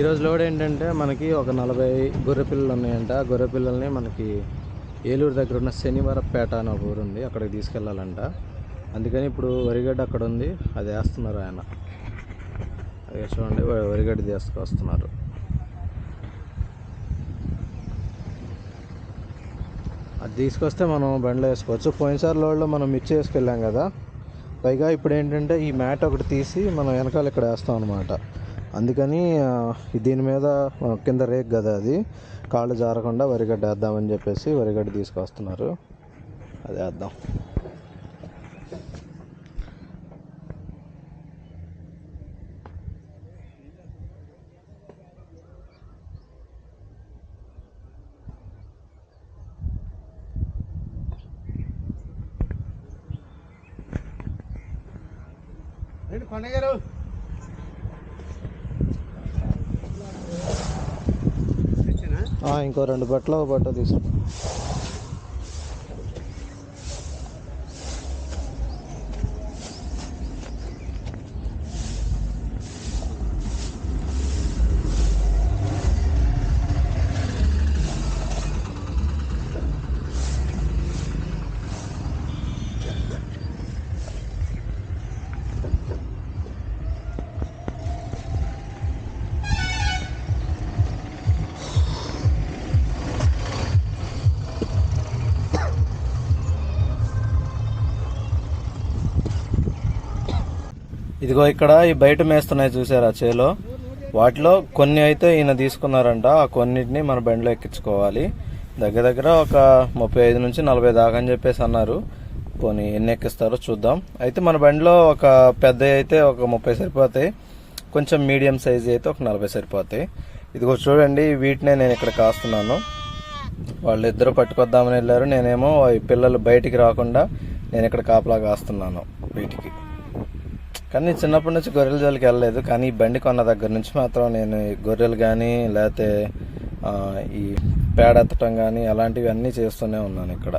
ఈరోజు లోడ్ ఏంటంటే మనకి ఒక నలభై గొర్రె పిల్లలు ఉన్నాయంట. ఆ గొర్రె పిల్లల్ని మనకి ఏలూరు దగ్గర ఉన్న శనివారపేట అనే ఒక ఊరు ఉంది. అక్కడికి తీసుకెళ్ళాలంట అందుకని ఇప్పుడు వరిగడ్డ అక్కడ ఉంది. అది వేస్తున్నారు ఆయన. అది చూడండి వరిగడ్డ తీసుకొస్తున్నారు అది తీసుకొస్తే మనం బండ్లో వేసుకోవచ్చు. పోయినసారి లోడ్లో మనం మిర్చి వేసుకెళ్ళాం కదా. పైగా ఇప్పుడు ఏంటంటే ఈ మ్యాట్ ఒకటి తీసి మనం వెనకాల ఇక్కడ వేస్తాం అనమాట అందుకని దీని మీద కింద రేక్ కదా అది. కాళ్ళు జారకుండా వరిగడ్డ వేద్దామని చెప్పేసి వరిగడ్డ తీసుకొస్తున్నారు. అది వేద్దాం. కొండగారు ఆ, ఇంకో రెండు బట్టలు ఒక బట్ట తీసుకున్నాను ఇదిగో ఇక్కడ ఈ బయట మేస్తున్నాయి చూసారా చేలో? వాటిలో కొన్ని అయితే ఈయన తీసుకున్నారంట. ఆ కొన్నిటిని మన బండిలో ఎక్కించుకోవాలి. దగ్గర దగ్గర ఒక ముప్పై ఐదు నుంచి నలభై దాకా అని చెప్పేసి అన్నారు. పోనీ ఎన్ని ఎక్కిస్తారో చూద్దాం. అయితే మన బండిలో ఒక పెద్ద అయితే ఒక ముప్పై సరిపోతాయి. కొంచెం మీడియం సైజ్ అయితే ఒక నలభై సరిపోతాయి. ఇదిగో చూడండి వీటినే నేను ఇక్కడ కాస్తున్నాను. వాళ్ళిద్దరూ పట్టుకొద్దామని వెళ్ళారు. నేనేమో ఈ పిల్లలు బయటికి రాకుండా నేను ఇక్కడ కాపలా కాస్తున్నాను వీటికి. కానీ నేను చిన్నప్పటి నుంచి గొర్రెల జోలికి వెళ్ళలేదు. కానీ ఈ బండి కొన్న దగ్గర నుంచి మాత్రం నేను గొర్రెలు కానీ లేకపోతే ఈ పేడ ఎత్తటం కానీ అలాంటివి అన్నీ చేస్తూనే ఉన్నాను ఇక్కడ.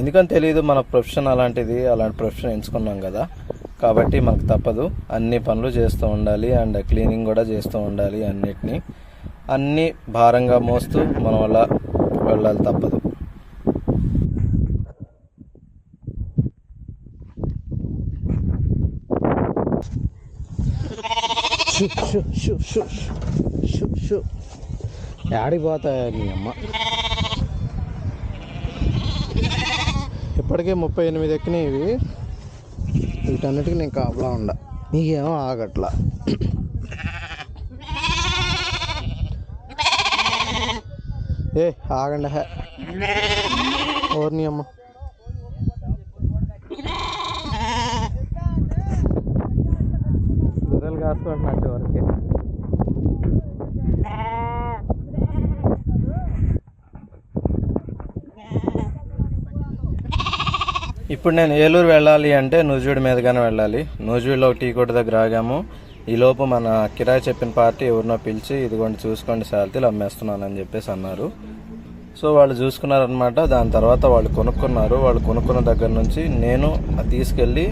ఎందుకని తెలియదు మన ప్రొఫెషన్ అలాంటిది అలాంటి ప్రొఫెషన్ ఎంచుకున్నాం కదా. కాబట్టి మనకు తప్పదు. అన్ని పనులు చేస్తూ ఉండాలి అండ్ క్లీనింగ్ కూడా చేస్తూ ఉండాలి అన్నిటినీ. అన్నీ భారంగా మోస్తూ మనం అలా వెళ్ళాలి తప్పదు. షు, షు, పోతాయా మీ అమ్మ? ఇప్పటికే ముప్పై ఎనిమిది ఎక్కినాయి ఇవి. వీటన్నిటికీ నేను కాపలా ఉండ. నీకేమో ఆగట్లా. ఏ ఆగండి. హే. ఓర్ని అమ్మ. గొర్రెలు చివరికి. ఇప్పుడు నేను ఏలూరు వెళ్ళాలి అంటే నూజివీడు మీదుగానే వెళ్ళాలి. నూజివీడులో టీ కొట్టు దగ్గర ఆగాము. ఈ లోపు మన కిరాయి చెప్పిన పార్టీ ఎవరినో పిలిచి ఇదిగోండి చూసుకోండి శాలతీలు అమ్మేస్తున్నానని చెప్పేసి అన్నారు. సో వాళ్ళు చూసుకున్నారనమాట దాని తర్వాత వాళ్ళు కొనుక్కున్నారు. వాళ్ళు కొనుక్కున్న దగ్గర నుంచి నేను తీసుకెళ్ళి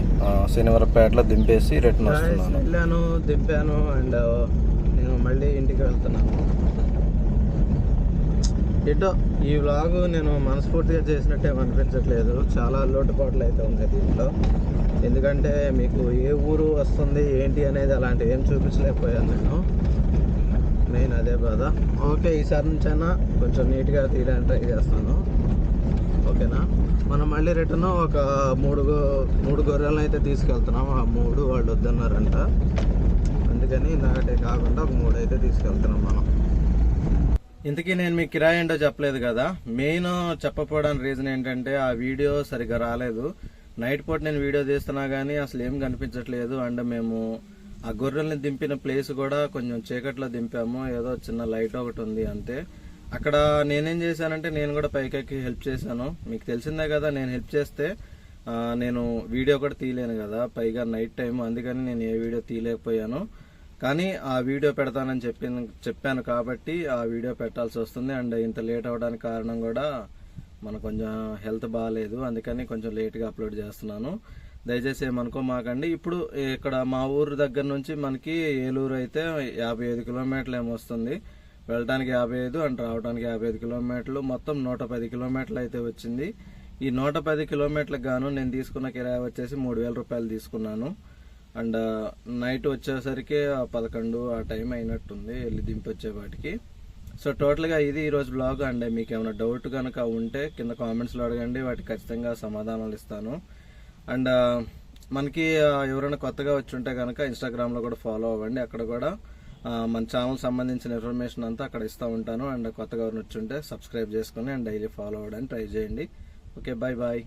శనివారపేటలో దింపేసి రిటర్న్ వస్తున్నాను. వెళ్ళాను దింపాను అండ్ నేను మళ్ళీ ఇంటికి వెళ్తున్నాను. ఎటో ఈ వ్లాగ్ నేను మనస్ఫూర్తిగా చేసినట్టే అనిపించట్లేదు. చాలా లోటుపాట్లు అయితే ఉన్నాయి దీంట్లో. ఎందుకంటే మీకు ఏ ఊరు వస్తుంది ఏంటి అనేది అలాంటివి ఏం చూపించలేకపోయాను నేను. అదే బాధ. ఓకే ఈసారి నుంచైనా కొంచెం నీట్గా తీయడానికి ట్రై చేస్తాను. ఓకేనా? మనం మళ్ళీ రిటర్న్ ఒక మూడు గో- మూడు గొర్రెలను అయితే తీసుకెళ్తున్నాం. ఆ మూడు వాళ్ళు వద్దన్నారంట. అందుకని ఇందాకటే కాకుండా ఒక మూడు అయితే తీసుకెళ్తున్నాం మనం. ఇంతకీ నేను మీకు కిరాయి ఏంటో చెప్పలేదు కదా. మెయిన్ చెప్పకపోవడానికి రీజన్ ఏంటంటే ఆ వీడియో సరిగ్గా రాలేదు. నైట్ పూట నేను వీడియో తీస్తున్నా కానీ అసలు ఏం కనిపించట్లేదు. అండ్ మేము ఆ గొర్రెల్ని దింపిన ప్లేస్ కూడా కొంచెం చీకట్లో దింపాము. ఏదో చిన్న లైట్ ఒకటి ఉంది అంతే. అక్కడ నేనేం చేశానంటే నేను కూడా పైకెక్కి హెల్ప్ చేశాను. మీకు తెలిసిందే కదా నేను హెల్ప్ చేస్తే నేను వీడియో కూడా తీయలేను కదా. పైగా నైట్ టైం అందుకని నేను ఏ వీడియో తీయలేకపోయాను. కానీ ఆ వీడియో పెడతానని చెప్పిన చెప్పాను కాబట్టి ఆ వీడియో పెట్టాల్సి వస్తుంది. అండ్ ఇంత లేట్ అవడానికి కారణం కూడా మనకు కొంచెం హెల్త్ బాగాలేదు అందుకని కొంచెం లేట్గా అప్లోడ్ చేస్తున్నాను. దయచేసి ఏమనుకోమాకండి. ఇప్పుడు ఇక్కడ మా ఊరు దగ్గర నుంచి మనకి ఏలూరు అయితే యాభై ఐదు కిలోమీటర్లు ఏమొస్తుంది వెళ్ళడానికి యాభై ఐదు అండ్ రావడానికి యాభై ఐదు కిలోమీటర్లు. మొత్తం నూట పది కిలోమీటర్లు అయితే వచ్చింది. ఈ నూట పది కిలోమీటర్లకు గాను నేను తీసుకున్న కిరాయి వచ్చేసి మూడు వేల రూపాయలు తీసుకున్నాను. అండ్ నైట్ వచ్చేసరికి ఆ పదకొండు ఆ టైం అయినట్టుంది వెళ్ళి దింపి వచ్చేవాటికి సో టోటల్గా ఇది ఈరోజు బ్లాగ్. అండ్ మీకు ఏమైనా డౌట్ కనుక ఉంటే కింద కామెంట్స్లో అడగండి. వాటికి ఖచ్చితంగా సమాధానాలు ఇస్తాను. అండ్ మనకి ఎవరైనా కొత్తగా వచ్చి ఉంటే కనుక ఇన్స్టాగ్రామ్లో కూడా ఫాలో అవ్వండి. అక్కడ కూడా మన ఛానల్ సంబంధించిన ఇన్ఫర్మేషన్ అంతా అక్కడ ఇస్తూ ఉంటాను. అండ్ కొత్తగా ఎవరిని వచ్చి ఉంటే సబ్స్క్రైబ్ చేసుకొని అండ్ డైలీ ఫాలో అవ్వడానికి ట్రై చేయండి. Okay bye bye